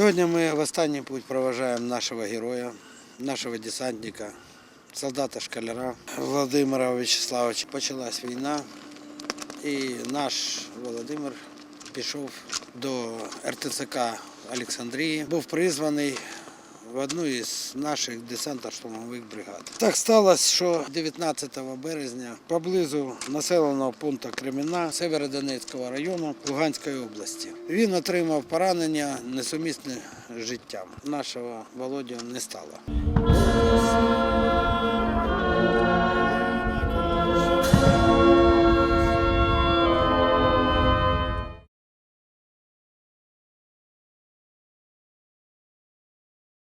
Сьогодні ми в останній путь проважаємо нашого героя, нашого десантника, Солдата школяра Володимира Вячеславовича. Почалась війна, і наш Володимир пішов до РТЦК Олександрії, був призваний в одну із наших десантно-штурмових бригад. Так сталося, що 19 березня поблизу населеного пункту Креміна Северодонецького району Луганської області. Він отримав поранення несумісне життям. Нашого Володю не стало.